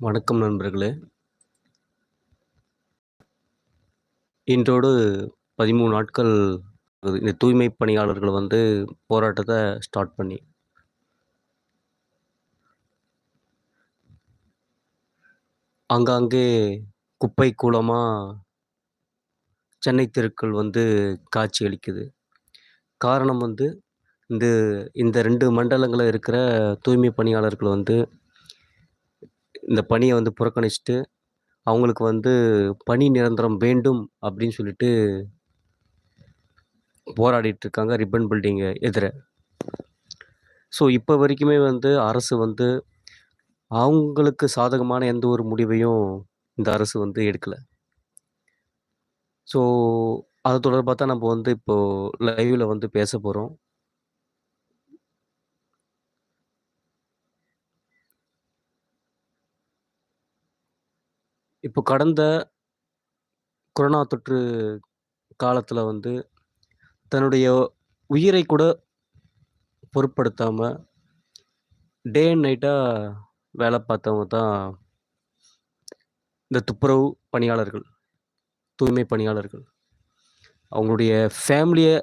வணக்கம் நண்பர்களே. இன்றோடு 13 நாட்கள் இந்த தூய்மை பணியாளர்கள் வந்து போராட்டத்தை ஸ்டார்ட் பண்ணி. ஆங்காங்கே குப்பை கூலமாக சென்னை தெருக்கள் வந்து காட்சி அளிக்குது காரணம் வந்து, இந்த இந்த ரெண்டு மண்டலங்களில் இருக்கிற தூய்மை பணியாளர்கள் வந்து இந்த பணியை வந்து புறக்கணிச்சுட்டு, அவங்களுக்கு வந்து பணி நிரந்தரம் வேண்டும் அப்படின்னு சொல்லிட்டு போராடிட்டு இருக்காங்க ரிப்பன் பில்டிங்கை எதிர. ஸோ, இப்போ வரைக்குமே வந்து அரசு வந்து அவங்களுக்கு சாதகமான எந்த ஒரு முடிவையும் இந்த அரசு வந்து எடுக்கலை ஸோ, அது தொடர்பாக தான் நம்ம வந்து இப்போது லைவில் வந்து பேசப் போகிறோம் இப்போ கடந்த கொரோனா தொற்று காலத்தில் வந்து, தன்னுடைய உயிரை கூட பொருட்படுத்தாமல் டே அண்ட் நைட்டாக வேலை பார்த்தவங்க தான் இந்த துப்புரவு பணியாளர்கள், தூய்மை பணியாளர்கள். அவங்களுடைய ஃபேமிலியை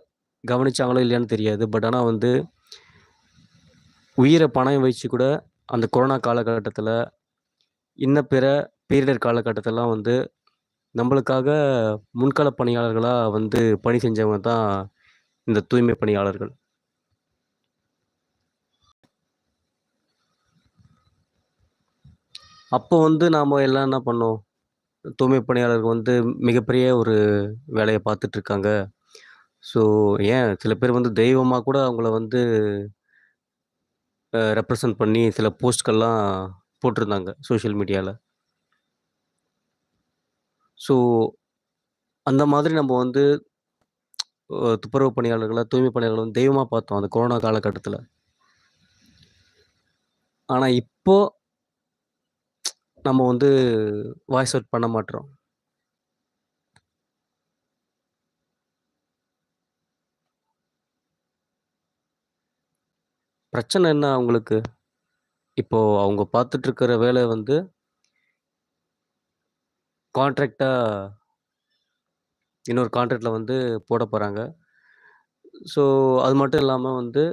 கவனிச்சாங்களோ இல்லையான்னு தெரியாது. பட் ஆனால் வந்து உயிரை பணம் வச்சு கூட அந்த கொரோனா காலகட்டத்தில் இன்ன பிற பேரிடர் காலகட்டத்திலலாம் வந்து நம்மளுக்காக முன்கள பணியாளர்களாக வந்து பணி செஞ்சவங்க தான் இந்த தூய்மை பணியாளர்கள். அப்போ வந்து நாம் எல்லாம் என்ன பண்ணோம்? தூய்மை பணியாளர்கள் வந்து மிகப்பெரிய ஒரு வேலையை பார்த்துட்டு இருக்காங்க. ஸோ, ஏன் சில பேர் வந்து தெய்வமாக கூட அவங்கள வந்து ரெப்ரசன்ட் பண்ணி சில போஸ்ட்கள்லாம் போட்டிருந்தாங்க சோஷியல் மீடியாவில் ஸோ, அந்த மாதிரி நம்ம வந்து துப்புரவு பணியாளர்களை தூய்மை பணியாளர்கள வந்து தெய்வமாக பார்த்தோம் அந்த கொரோனா காலகட்டத்தில் ஆனால் இப்போ நம்ம வந்து வாய்ஸ் அவுட் பண்ண மாட்டோம் பிரச்சனை என்ன அவங்களுக்கு? இப்போ அவங்க பார்த்துட்டு இருக்கிற வேலை வந்து கான்ட்ராக்டாக இன்னொரு கான்ட்ராக்டில் வந்து போட போகிறாங்க ஸோ, அது மட்டும் இல்லாமல் வந்து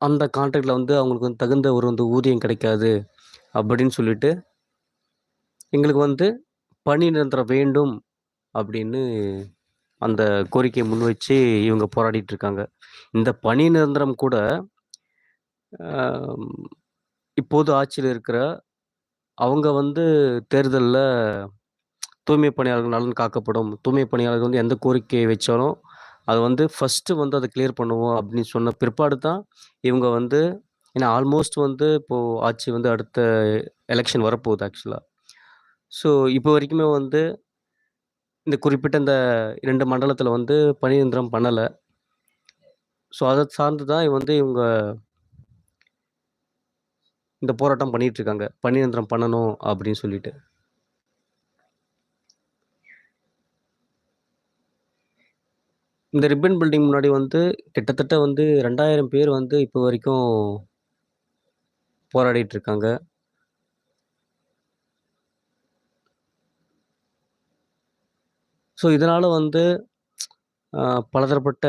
அந்த கான்ட்ராக்டில் வந்து அவங்களுக்கு வந்து தகுந்த ஒரு வந்து ஊதியம் கிடைக்காது அப்படின்னு சொல்லிட்டு எங்களுக்கு வந்து பணி நிரந்தரம் வேண்டும் அப்படின்னு அந்த கோரிக்கையை முன்வச்சு இவங்க போராடிட்டு இருக்காங்க. இந்த பணி நிரந்தரம் கூட இப்போது ஆட்சியில் இருக்கிற அவங்க வந்து தேர்தலில் தூய்மை பணியாளர்கள் நலன் காக்கப்படும். தூய்மை பணியாளர்கள் வந்து எந்த கோரிக்கை வச்சாலும், அது வந்து ஃபஸ்ட்டு வந்து அதை கிளியர் பண்ணுவோம் அப்படின்னு சொன்ன பிற்பாடு தான் இவங்க வந்து ஏன்னா ஆல்மோஸ்ட் வந்து இப்போது ஆட்சி வந்து அடுத்த எலெக்ஷன் வரப்போகுது ஆக்சுவலாக ஸோ, இப்போ வரைக்குமே வந்து இந்த குறிப்பிட்ட இந்த இரண்டு மண்டலத்தில் வந்து பணியந்திரம் பண்ணலை ஸோ, அதை சார்ந்து தான் வந்து இவங்க இந்த போராட்டம் பண்ணிகிட்ருக்காங்க இருக்காங்க. பணி பண்ணணும் அப்படின்னு சொல்லிட்டு. இந்த ரிப்பன் பில்டிங் முன்னாடி வந்து கிட்டத்தட்ட வந்து 2000 பேர் வந்து இப்போ வரைக்கும் போராடிட்டு இருக்காங்க. ஸோ, இதனால் வந்து பலதரப்பட்ட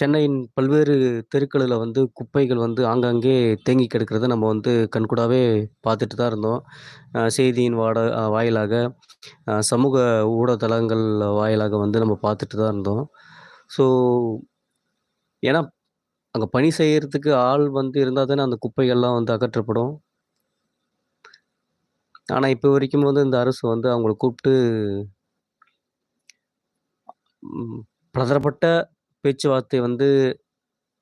சென்னையின் பல்வேறு தெருக்களில் வந்து குப்பைகள் வந்து ஆங்காங்கே தேங்கி கிடக்கிறத நம்ம வந்து கண்கூடாவே பார்த்துட்டு தான் இருந்தோம். செய்தியின் வாட வாயிலாக, சமூக ஊடகத்தளங்கள் வாயிலாக வந்து நம்ம பார்த்துட்டு தான் இருந்தோம். ஸோ, ஏன்னா அங்கே பணி செய்கிறதுக்கு ஆள் வந்து இருந்தால் தானே அந்த குப்பைகள்லாம் வந்து அகற்றப்படும். ஆனால் இப்போ வரைக்கும் வந்து இந்த அரசு வந்து அவங்கள கூப்பிட்டு ம் பலதரப்பட்ட பேச்சுவார்த்தை வந்து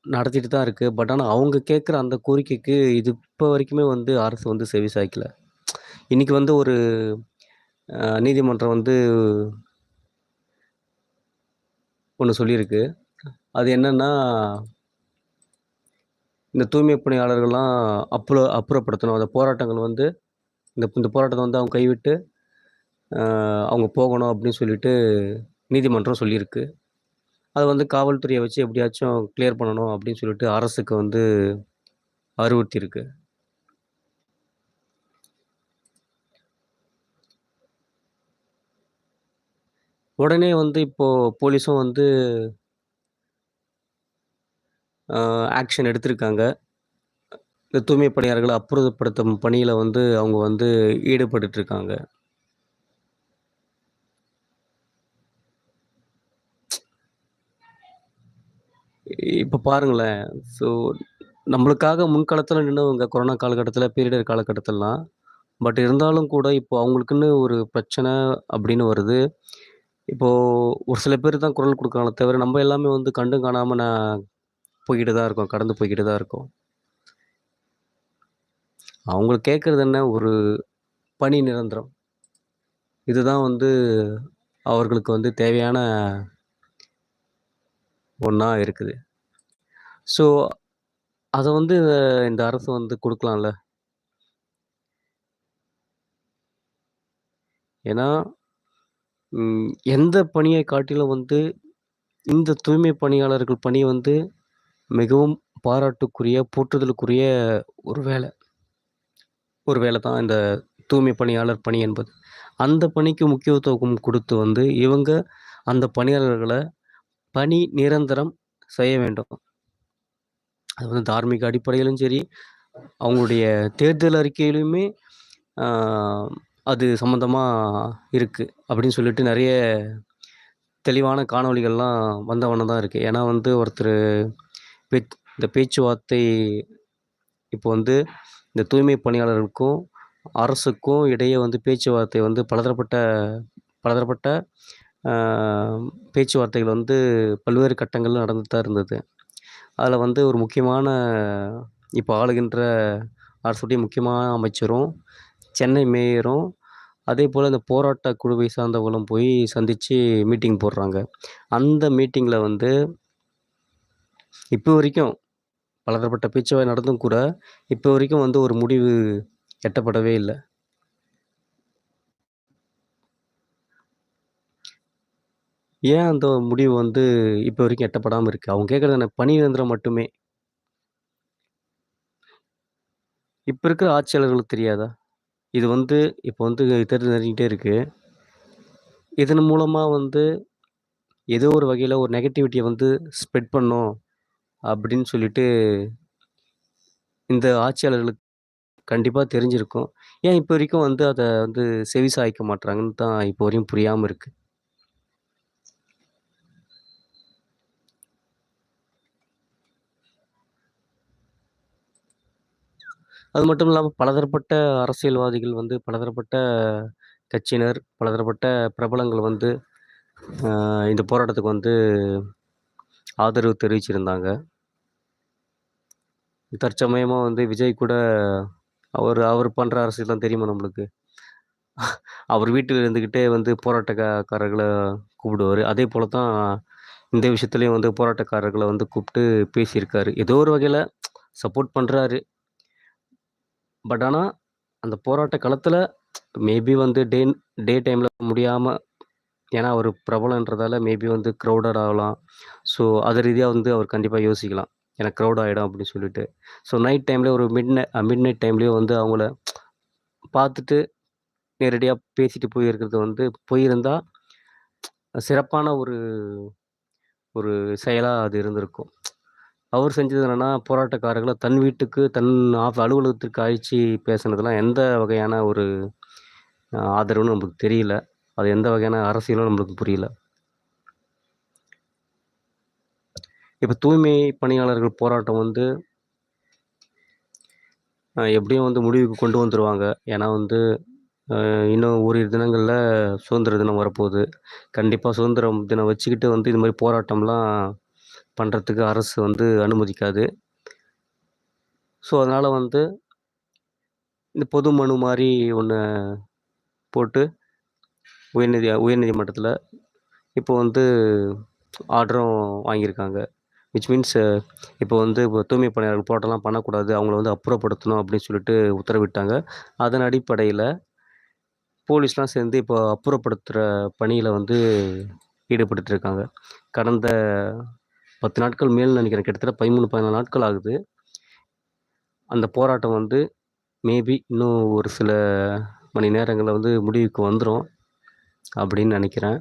நடத்திட்டு தான் இருக்குது பட் ஆனால் அவங்க கேட்குற அந்த கோரிக்கைக்கு இது இப்போ வரைக்குமே வந்து அரசு வந்து செவி சாய்க்கல. இன்னைக்கு வந்து ஒரு நீதிமன்றம் வந்து ஒன்று சொல்லியிருக்கு. அது என்னென்னா இந்த தூய்மை பணியாளர்கள்லாம் அப்புற அப்புறப்படுத்தணும். அந்த போராட்டங்கள் வந்து இந்த இந்த போராட்டத்தை வந்து அவங்க கைவிட்டு, அவங்க போகணும் அப்படின்னு சொல்லிட்டு நீதிமன்றம் சொல்லியிருக்கு. அதை வந்து காவல்துறையை வச்சு எப்படியாச்சும் கிளியர் பண்ணணும் அப்படின்னு சொல்லிட்டு அரசுக்கு வந்து அறிவுறுத்தியிருக்கு. உடனே வந்து இப்போது போலீஸும் வந்து ஆக்ஷன் எடுத்திருக்காங்க. இந்த தூய்மை பணியாளர்களை அப்புறப்படுத்தும் பணியில் வந்து அவங்க வந்து ஈடுபட்டுருக்காங்க இப்போ பாருங்களேன். ஸோ நம்மளுக்காக முன்காலத்தில் நின்னவங்க கொரோனா காலகட்டத்தில் பீரியடர் காலகட்டத்திலலாம். பட் இருந்தாலும் கூட இப்போ அவங்களுக்குன்னு ஒரு பிரச்சனை அப்படின்னு வருது. இப்போது ஒரு சில பேர் தான் குரல் குடுக்குறாங்களே தவிர, நம்ம எல்லாமே வந்து கண்டும் காணாமல் நான் போய்கிட்டு தான் இருக்கோம். கடந்து போய்கிட்டு தான் இருக்கோம். அவங்க கேட்குறது என்ன? ஒரு பணி நிரந்தரம். இதுதான் வந்து அவர்களுக்கு வந்து தேவையான ஒன்றா இருக்குது. ஸோ அதை வந்து இந்த அரசு வந்து கொடுக்கலாம்ல ஏன்னா, எந்த பணியை காட்டிலும் வந்து இந்த தூய்மை பணியாளர்கள் பணி வந்து மிகவும் பாராட்டுக்குரிய, போற்றுதலுக்குரிய ஒரு வேலை. ஒரு வேலை தான் இந்த தூய்மை பணியாளர் பணி என்பது. அந்த பணிக்கு முக்கியத்துவம் கொடுத்து வந்து இவங்க அந்த பணியாளர்களை பணி நிரந்தரம் செய்ய வேண்டும். அது வந்து தார்மீக அடிப்படையிலும் சரி, அவங்களுடைய தேர்தல் அறிக்கையிலுமே அது சம்மந்தமாக இருக்குது அப்படின்னு சொல்லிட்டு நிறைய தெளிவான காணொளிகள்லாம் வந்தவன தான் இருக்குது ஏன்னா வந்து ஒருத்தர் பே இந்த பேச்சுவார்த்தை இப்போ வந்து இந்த தூய்மை பணியாளர்களுக்கும், அரசுக்கும் இடையே வந்து பேச்சுவார்த்தை வந்து பலதரப்பட்ட பலதரப்பட்ட பேச்சுவார்த்தைகள் வந்து பல்வேறு கட்டங்களில் நடந்துட்டு தான் இருந்தது. அதில் வந்து ஒரு முக்கியமான இப்போ ஆளுகின்ற அரசுடைய முக்கியமான அமைச்சரும், சென்னை மேயரும், அதே போல் இந்த போராட்ட குழுவை சார்ந்தவங்களும் போய் சந்திச்சு மீட்டிங் போடுறாங்க. அந்த மீட்டிங்கில் வந்து இப்போ வரைக்கும் பலதரப்பட்ட பேச்சுவாய் நடந்தும் கூட, இப்போ வரைக்கும் வந்து ஒரு முடிவு எட்டப்படவே இல்லை ஏன் அந்த முடிவு வந்து இப்போ வரைக்கும் எட்டப்படாமல் இருக்குது அவங்க கேட்குறது என்ன? பணி நிரந்தரம் மட்டுமே. இப்போ இருக்கிற ஆட்சியாளர்களுக்கு தெரியாதா? இது வந்து இப்போ வந்து தேர்தல் நெருங்கிட்டே இருக்குது இதன் மூலமாக வந்து ஏதோ ஒரு வகையில் ஒரு நெகட்டிவிட்டியை வந்து ஸ்ப்ரெட் பண்ணோம் அப்படின்னு சொல்லிட்டு இந்த ஆட்சியாளர்களுக்கு கண்டிப்பாக தெரிஞ்சிருக்கும். ஏன் இப்போ வரைக்கும் வந்து அதை வந்து செவி சாய்க்க மாட்றாங்கன்னு தான் இப்போ வரையும் புரியாமல் இருக்குது அது மட்டும் இல்லாமல் பலதரப்பட்ட அரசியல்வாதிகள் வந்து பலதரப்பட்ட கட்சியினர், பலதரப்பட்ட பிரபலங்கள் வந்து இந்த போராட்டத்துக்கு வந்து ஆதரவு தெரிவிச்சிருந்தாங்க. தற்சமயமாக வந்து விஜய் கூட அவர் அவர் பண்ணுற அரசியல் தான் தெரியுமா நம்மளுக்கு? அவர் வீட்டில் இருந்துக்கிட்டே வந்து போராட்டக்காரர்களை கூப்பிடுவார் கூப்பிடுவாரு. அதே போல தான் இந்த விஷயத்துலேயும் வந்து போராட்டக்காரர்களை வந்து கூப்பிட்டு பேசியிருக்காரு. ஏதோ ஒரு வகையில் சப்போர்ட் பண்ணுறாரு பட் ஆனால் அந்த போராட்ட காலத்தில் மேபி வந்து டே டே டைமில் முடியாமல் ஏன்னா அவர் பிரபலம்ன்றதால மேபி வந்து க்ரௌடட் ஆகலாம். ஸோ அது ரீதியாக வந்து அவர் கண்டிப்பாக யோசிக்கலாம். ஏன்னா க்ரௌட் ஆகிடும் அப்படின்னு சொல்லிட்டு. ஸோ நைட் டைம்லேயே ஒரு மிட் நை மிட் நைட் டைம்லேயே வந்து அவங்கள பார்த்துட்டு நேரடியாக பேசிட்டு போயிருக்கிறது வந்து போயிருந்தால் சிறப்பான ஒரு ஒரு செயலாக அது இருந்திருக்கும். அவர் செஞ்சது என்னென்னா போராட்டக்காரர்களை தன் வீட்டுக்கு, தன் ஆஃப் அலுவலகத்திற்கு அழைச்சு பேசுனதெல்லாம் எந்த வகையான ஒரு ஆதரவுன்னு நம்மளுக்கு தெரியல. அது எந்த வகையான அரசியலும் நம்மளுக்கு புரியல. இப்போ தூய்மை பணியாளர்கள் போராட்டம் வந்து எப்படியும் வந்து முடிவுக்கு கொண்டு வந்துடுவாங்க ஏன்னா வந்து இன்னும் ஓரிரு தினங்களில் சுதந்திர தினம் வரப்போகுது. கண்டிப்பாக சுதந்திரம் தினம் வச்சுக்கிட்டு வந்து இது மாதிரி போராட்டம்லாம் பண்ணுறதுக்கு அரசு வந்து அனுமதிக்காது. ஸோ அதனால் வந்து இந்த பொது மனு மாதிரி ஒன்று போட்டு உயர்நீதி உயர்நீதிமன்றத்தில் இப்போ வந்து ஆர்டரும் வாங்கியிருக்காங்க. விச் மீன்ஸ் இப்போ வந்து இப்போ தூய்மை பணியாளர்கள் போராட்டம்லாம் பண்ணக்கூடாது. அவங்கள வந்து அப்புறப்படுத்தணும் அப்படின்னு சொல்லிட்டு உத்தரவிட்டாங்க. அதன் அடிப்படையில் போலீஸ்லாம் சேர்ந்து இப்போ அப்புறப்படுத்துகிற பணியில் வந்து ஈடுபட்டுருக்காங்க கடந்த பத்து நாட்கள் மேல் நினைக்கிறேன். கிட்டத்தட்ட பதிமூணு பதினாலு நாட்கள் ஆகுது. அந்த போராட்டம் வந்து மேபி இன்னும் ஒரு சில மணி நேரங்களில் வந்து முடிவுக்கு வந்துடும் அப்படின்னு நினைக்கிறேன்.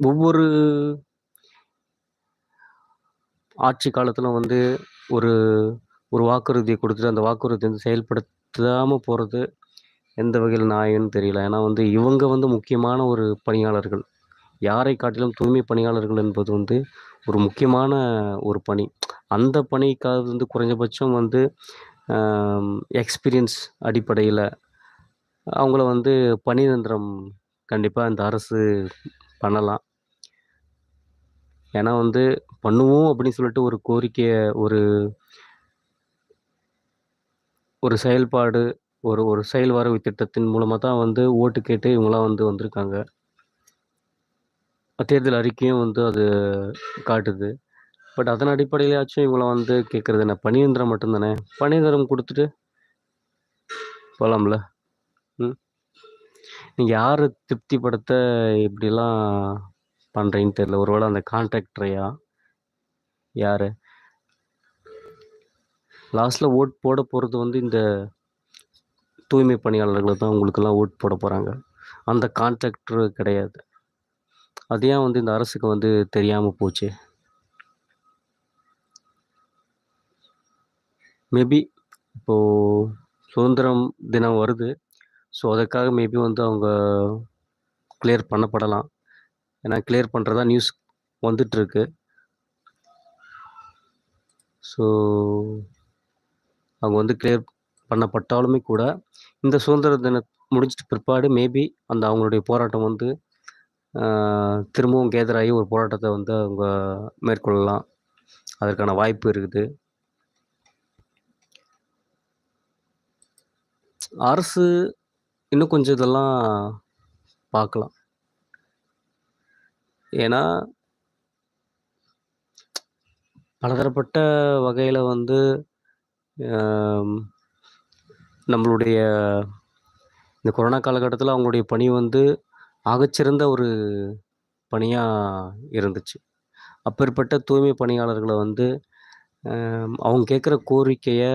ஒவ்வொரு ஆட்சி காலத்தில் வந்து ஒரு ஒரு வாக்குறுதியை கொடுத்துட்டு அந்த வாக்குறுதி வந்து செயல்படுத்தாமல் போகிறது எந்த வகையில் நியாயம்னு தெரியல. ஏன்னா வந்து இவங்க வந்து முக்கியமான ஒரு பணியாளர்கள். யாரை காட்டிலும் தூய்மை பணியாளர்கள் என்பது வந்து ஒரு முக்கியமான ஒரு பணி. அந்த பணிக்காக வந்து குறைஞ்சபட்சம் வந்து எக்ஸ்பீரியன்ஸ் அடிப்படையில் அவங்கள வந்து பணி நிரந்தரம் கண்டிப்பாக இந்த அரசு பண்ணலாம். ஏன்னா வந்து பண்ணுவோம் அப்படின்னு சொல்லிட்டு ஒரு கோரிக்கையை ஒரு ஒரு செயல்பாடு, ஒரு ஒரு செயல் வரவு திட்டத்தின் மூலமாக தான் வந்து ஓட்டு கேட்டு இவங்களாம் வந்து வந்திருக்காங்க. தேர்தல் அறிக்கையும் வந்து அது காட்டுது. பட் அதன் அடிப்படையிலயாச்சும் இவங்கள வந்து கேட்குறது என்ன? பணியந்திரம் மட்டும்தானே பணியந்திரம் கொடுத்துட்டு போகலாம்ல ம். நீங்கள் யார் திருப்திப்படுத்த இப்படிலாம் பண்ணுறீங்கன்னு தெரியல. ஒருவேளை அந்த கான்ட்ராக்டரையா? யார் லாஸ்ட்டில் ஓட் போட போகிறது வந்து இந்த தூய்மை பணியாளர்கள் தான் உங்களுக்கெல்லாம் ஓட் போட போகிறாங்க அந்த கான்ட்ராக்டர் கிடையாது. அது ஏன் வந்து இந்த அரசுக்கு வந்து தெரியாமல் போச்சு? மேபி இப்போது சுதந்திரம் தினம் வருது. ஸோ அதுக்காக மேபி வந்து அவங்க கிளியர் பண்ணப்படலாம். ஏன்னா கிளியர் பண்ணுறதா நியூஸ் வந்துட்டுருக்கு. ஸோ அவங்க வந்து கிளியர் பண்ணப்பட்டாலுமே கூட, இந்த சுதந்திர தினம் முடிஞ்சிட்டு பிற்பாடு மேபி அந்த அவங்களுடைய போராட்டம் வந்து திரும்பவும் கேதராகி ஒரு போராட்டத்தை வந்து அவங்க மேற்கொள்ளலாம். அதற்கான வாய்ப்பு இருக்குது. அரசு இன்னும் கொஞ்சம் இதெல்லாம் பார்க்கலாம். ஏன்னா பலதரப்பட்ட வகையில் வந்து நம்மளுடைய இந்த கொரோனா காலகட்டத்தில் அவங்களுடைய பணி வந்து ஆகச்சிறந்த ஒரு பணியாக இருந்துச்சு. அப்பேற்பட்ட தூய்மை பணியாளர்களை வந்து அவங்க கேட்குற கோரிக்கையை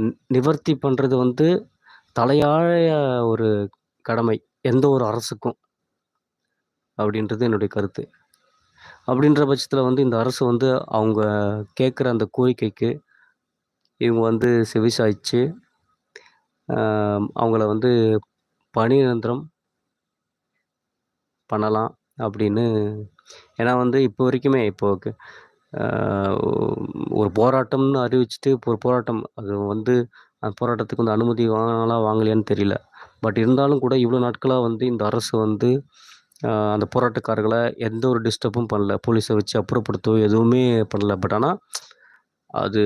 நி நிவர்த்தி பண்ணுறது வந்து தலையாய ஒரு கடமை. எந்த ஒரு அரசுக்கும். அப்படின்றது என்னுடைய கருத்து. அப்படின்ற பட்சத்தில் வந்து இந்த அரசு வந்து அவங்க கேட்குற அந்த கோரிக்கைக்கு இவங்க வந்து செவிசாய்ச்சு, அவங்கள வந்து பணி நிரந்தரம் பண்ணலாம் அப்படின்னு ஏன்னா வந்து இப்போ வரைக்குமே இப்போ ஒரு போராட்டம்னு அறிவிச்சுட்டு ஒரு போராட்டம் அது வந்து அந்த போராட்டத்துக்கு வந்து அனுமதி வாங்கினாலாம் வாங்கலையான்னு தெரியல. பட் இருந்தாலும் கூட இவ்வளோ நாட்களாக வந்து இந்த அரசு வந்து அந்த போராட்டக்காரர்களை எந்த ஒரு டிஸ்டர்பும் பண்ணல. போலீஸை வச்சு அப்புறப்படுத்தவோ எதுவுமே பண்ணல. பட் ஆனால் அது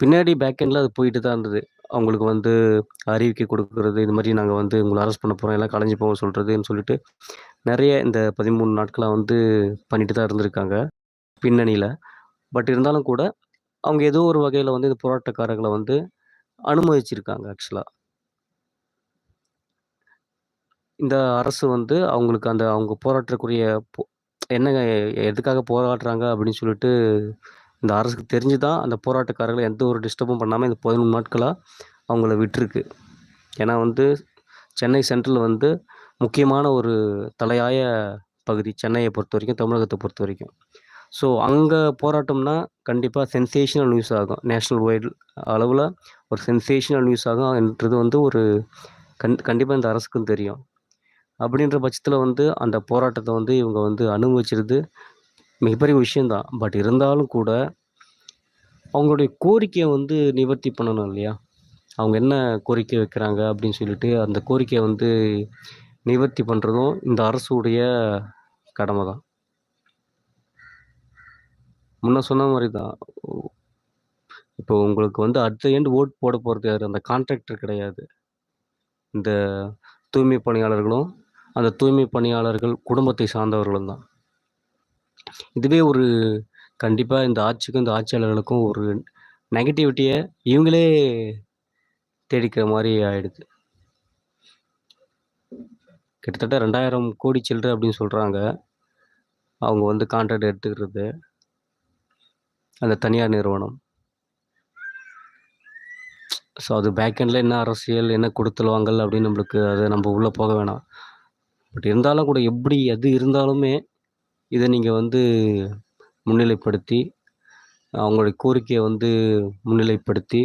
பின்னாடி பேக் அது போயிட்டு தான் இருந்தது. அவங்களுக்கு வந்து அறிவிக்கை கொடுக்கறது இது மாதிரி நாங்கள் வந்து உங்களை அரெஸ்ட் பண்ண போகிறோம் எல்லாம் கலைஞ்சு போக சொல்கிறதுன்னு சொல்லிட்டு, நிறைய இந்த பதிமூணு நாட்களாக வந்து பண்ணிட்டு தான் இருந்திருக்காங்க. பின்னணியில் பட் இருந்தாலும் கூட, அவங்க ஏதோ ஒரு வகையில் வந்து இந்த போராட்டக்காரர்களை வந்து அனுமதிச்சிருக்காங்க ஆக்சுவலாக இந்த அரசு வந்து அவங்களுக்கு அந்த அவங்க போராட்டக்கூடிய போ என்னங்க எதுக்காக போராடுறாங்க அப்படின்னு சொல்லிட்டு, இந்த அரசுக்கு தெரிஞ்சு தான் அந்த போராட்டக்காரர்களை எந்த ஒரு டிஸ்டர்பும் பண்ணாமல் இந்த பதினொன்று நாட்களாக அவங்கள விட்டுருக்கு. ஏன்னா வந்து சென்னை சென்ட்ரல் வந்து முக்கியமான ஒரு தலையாய பகுதி. சென்னையை பொறுத்த வரைக்கும் தமிழகத்தை பொறுத்த வரைக்கும் ஸோ அங்கே போராட்டம்னா கண்டிப்பாக சென்சேஷனல் நியூஸ் ஆகும். நேஷ்னல் வைடு அளவில் ஒரு சென்சேஷனல் நியூஸ் ஆகும் என்றது வந்து ஒரு கண் கண்டிப்பாக இந்த அரசுக்கும் தெரியும். அப்படின்ற பட்சத்தில் வந்து அந்த போராட்டத்தை வந்து இவங்க வந்து அனுபவிச்சிருது மிகப்பெரிய விஷயந்தான் பட் இருந்தாலும் கூட, அவங்களுடைய கோரிக்கையை வந்து நிவர்த்தி பண்ணணும் இல்லையா? அவங்க என்ன கோரிக்கை வைக்கிறாங்க அப்படின்னு சொல்லிட்டு, அந்த கோரிக்கையை வந்து நிவர்த்தி பண்ணுறதும் இந்த அரசுடைய கடமை தான். முன்ன சொன்ன மாதிரி தான். இப்போ உங்களுக்கு வந்து அடுத்த ஏண்டு ஓட் போட போகிறது யாரு? அந்த கான்ட்ராக்டர் கிடையாது. இந்த தூய்மை பணியாளர்களும், அந்த தூய்மை பணியாளர்கள் குடும்பத்தை சார்ந்தவர்களும் தான். இதுவே ஒரு கண்டிப்பாக இந்த ஆட்சிக்கும், இந்த ஆட்சியாளர்களுக்கும் ஒரு நெகட்டிவிட்டியை இவங்களே தேடிக்கிற மாதிரி ஆயிடுது. கிட்டத்தட்ட 2000 கோடி சில்லற அப்படின்னு சொல்கிறாங்க அவங்க வந்து கான்ட்ராக்ட் எடுத்துக்கிறது. அந்த தனியார் நிறுவனம். ஸோ அது பேக்கெண்டில் என்ன அரசியல், என்ன கொடுத்துருவாங்க அப்படின்னு நம்மளுக்கு அதை நம்ம உள்ளே போக வேணாம். பட் இருந்தாலும் கூட எப்படி எது இருந்தாலுமே இதை நீங்கள் வந்து முன்னிலைப்படுத்தி அவங்களுடைய கோரிக்கையை வந்து முன்னிலைப்படுத்தி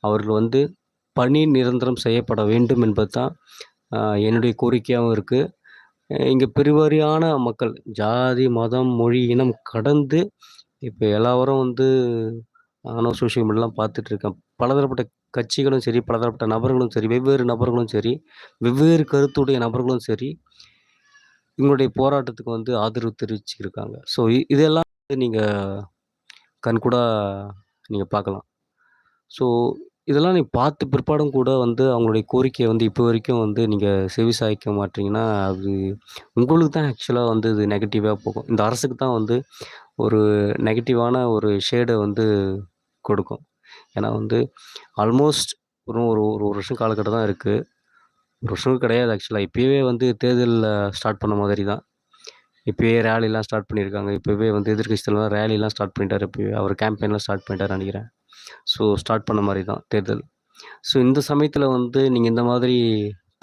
அவர்கள் வந்து பணி நிரந்தரம் செய்யப்பட வேண்டும் என்பது தான் என்னுடைய கோரிக்கையாகவும் இருக்குது இங்கே பெருவாரியான மக்கள் ஜாதி மதம் மொழி இனம் கடந்து இப்போ எல்லாரும் வந்து நானும் சோஷியல் மீடியாலாம் பார்த்துட்ருக்கேன் பலதரப்பட்ட கட்சிகளும் சரி பலதரப்பட்ட நபர்களும் சரி வெவ்வேறு நபர்களும் சரி வெவ்வேறு கருத்துடைய நபர்களும் சரி இவங்களுடைய போராட்டத்துக்கு வந்து ஆதரவு தெரிவிச்சிருக்காங்க. ஸோ இதெல்லாம் நீங்கள் கண்கூட நீங்கள் பார்க்கலாம். ஸோ இதெல்லாம் நீ பார்த்து பிற்பாடும் கூட வந்து அவங்களுடைய கோரிக்கையை வந்து இப்போ வரைக்கும் வந்து நீங்கள் செவி சாய்க்க மாட்டீங்கன்னா அது உங்களுக்கு தான் ஆக்சுவலாக வந்து இது நெகட்டிவாக போகும். இந்த அரசுக்கு தான் வந்து ஒரு நெகட்டிவான ஒரு ஷேடை வந்து கொடுக்கும். ஏன்னா வந்து ஆல்மோஸ்ட் ஒரு ஒரு ஒரு வருஷம் காலக்கட்டம் தான் இருக்குது ஒரு ஷோ கிடையாது ஆக்சுவலாக இப்போயே வந்து தேர்தலில் ஸ்டார்ட் பண்ண மாதிரி தான். இப்போயே ரேலிலாம் ஸ்டார்ட் பண்ணியிருக்காங்க இப்போவே வந்து எதிர்கட்சி தலைவர் ரேலிலாம் ஸ்டார்ட் பண்ணிட்டார் இப்போயே அவர் கேம்பெயின்லாம் ஸ்டார்ட் பண்ணிட்டார் நினைக்கிறேன். ஸோ ஸ்டார்ட் பண்ண மாதிரி தான் தேர்தல். ஸோ இந்த சமயத்தில் வந்து நீங்கள் இந்த மாதிரி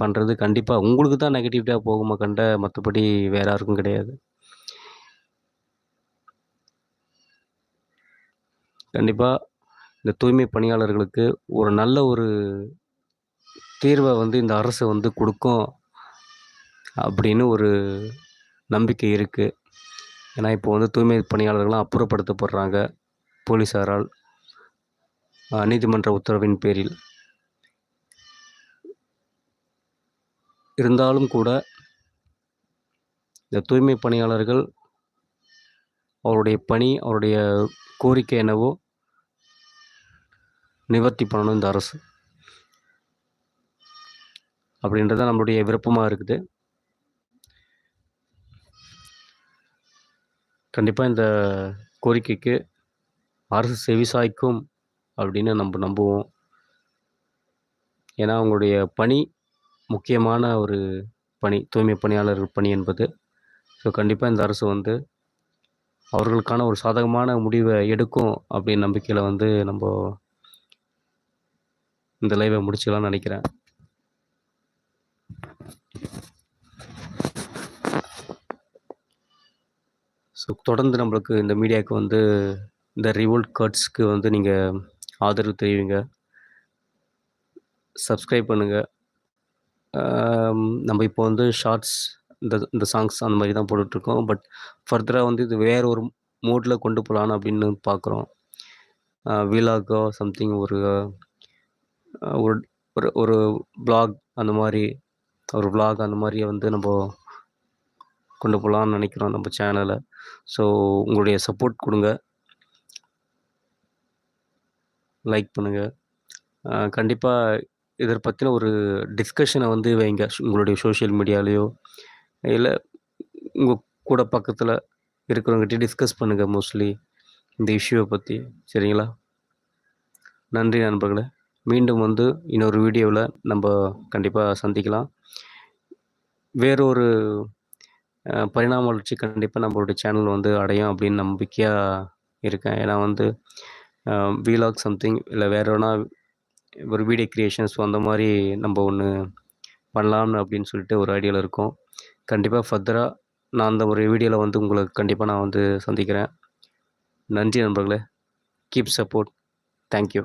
பண்ணுறது கண்டிப்பாக உங்களுக்கு தான் நெகட்டிவிட்டியாக போகுமா கண்ட மற்றபடி வேற யாருக்கும் கிடையாது. கண்டிப்பாக இந்த தூய்மை பணியாளர்களுக்கு ஒரு நல்ல ஒரு தீர்வை வந்து இந்த அரசு வந்து கொடுக்கும் அப்படின்னு ஒரு நம்பிக்கை இருக்குது ஏன்னா இப்போ வந்து தூய்மை பணியாளர்கள்லாம் அப்புறப்படுத்தப்படுறாங்க போலீஸாரால் நீதிமன்ற உத்தரவின் பேரில். இருந்தாலும் கூட இந்த தூய்மை பணியாளர்கள் அவருடைய பணி அவருடைய கோரிக்கை என்னவோ நிவர்த்தி பண்ணணும் இந்த அரசு. அப்படின்றத நம்மளுடைய விருப்பமாக இருக்குது. கண்டிப்பாக இந்த கோரிக்கைக்கு அரசு செவிசாய்க்கும் அப்படின்னு நம்ம நம்புவோம். ஏன்னா அவங்களுடைய பணி முக்கியமான ஒரு பணி தூய்மை பணியாளர்கள் பணி என்பது. ஸோ கண்டிப்பாக இந்த அரசு வந்து அவர்களுக்கான ஒரு சாதகமான முடிவை எடுக்கும் அப்படின்னு நம்பிக்கையில் வந்து நம்ம இந்த லைவை முடிச்சுக்கலாம்னு நினைக்கிறேன். ஸோ தொடர்ந்து நம்மளுக்கு இந்த மீடியாவுக்கு வந்து இந்த ரிவோல்ட் கட்ஸ்க்கு வந்து நீங்கள் ஆதரவு தெரிவிங்க. சப்ஸ்கிரைப் பண்ணுங்கள் நம்ம இப்போ வந்து ஷார்ட்ஸ் இந்த இந்த சாங்ஸ் அந்த மாதிரி தான் போட்டுட்ருக்கோம். பட் ஃபர்தராக வந்து இது வேறு ஒரு மோடில் கொண்டு போகலான்னு அப்படின்னு பார்க்குறோம் வீலாகோ சம்திங் ஒரு ஒரு ஒரு ஒரு ப்ளாக் அந்த மாதிரி ஒரு வ்ளாக் அந்த மாதிரி வந்து நம்ம கொண்டு போகலான்னு நினைக்கிறோம் நம்ம சேனலை ஸோ உங்களுடைய சப்போர்ட் கொடுங்க. லைக் பண்ணுங்கள் கண்டிப்பாக இதை பற்றின ஒரு டிஸ்கஷனை வந்து வைங்க. உங்களுடைய சோஷியல் மீடியாலேயோ இல்லை உங்கள் கூட பக்கத்தில் இருக்கிறவங்ககிட்ட டிஸ்கஸ் பண்ணுங்கள் மோஸ்ட்லி இந்த இஷ்யூவை பற்றி சரிங்களா? நன்றி நண்பர்களே. மீண்டும் வந்து இன்னொரு வீடியோவில் நம்ம கண்டிப்பாக சந்திக்கலாம். வேறொரு பரிணாம வளர்ச்சி கண்டிப்பாக நம்மளுடைய சேனல் வந்து அடையும் அப்படின்னு நம்பிக்கையாக இருக்கேன். ஏன்னா வந்து வீலாக் சம்திங் இல்லை வேறு வேணா ஒரு வீடியோ க்ரியேஷன்ஸ் அந்த மாதிரி நம்ம ஒன்று பண்ணலாம்னு அப்படின்னு சொல்லிட்டு ஒரு ஐடியாவில் இருக்கோம். கண்டிப்பாக ஃபர்தராக நான் அந்த ஒரு வீடியோவில் வந்து உங்களுக்கு கண்டிப்பாக நான் வந்து சந்திக்கிறேன். நன்றி நண்பர்களே. Keep support thank you